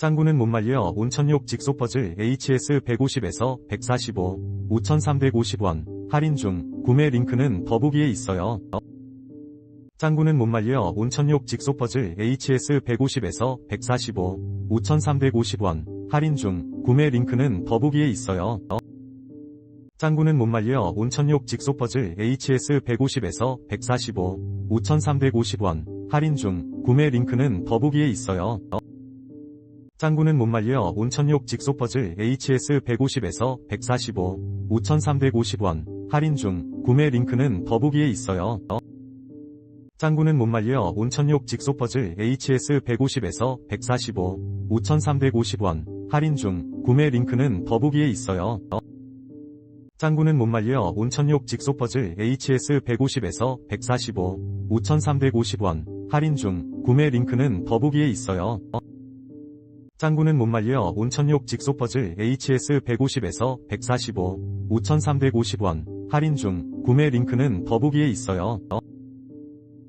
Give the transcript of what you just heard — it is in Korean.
짱구는 못 말려 온천욕 직소 퍼즐 HS 150에서 145, 5,350원 할인 중 구매 링크는 더보기에 있어요. 짱구는 못 말려 온천욕 직소 퍼즐 HS 150에서 145, 5,350원 할인 중 구매 링크는 더보기에 있어요. 짱구는 못 말려 온천욕 직소 퍼즐 HS 150에서 145, 5,350원 할인 중 구매 링크는 더보기에 있어요. 짱구는 못 말려 온천욕 직소 퍼즐 HS 150에서 145, 5,350원 할인 중 구매 링크는 더보기에 있어요. 짱구는 못 말려 온천욕 직소 퍼즐 HS 150에서 145, 5,350원 할인 중 구매 링크는 더보기에 있어요. 짱구는 못 말려 온천욕 직소 퍼즐 HS 150에서 145, 5,350원 할인 중 구매 링크는 더보기에 있어요. 짱구는 못 말려 온천욕 직소 퍼즐 HS 150에서 145, 5,350원 할인 중 구매 링크는 더보기에 있어요.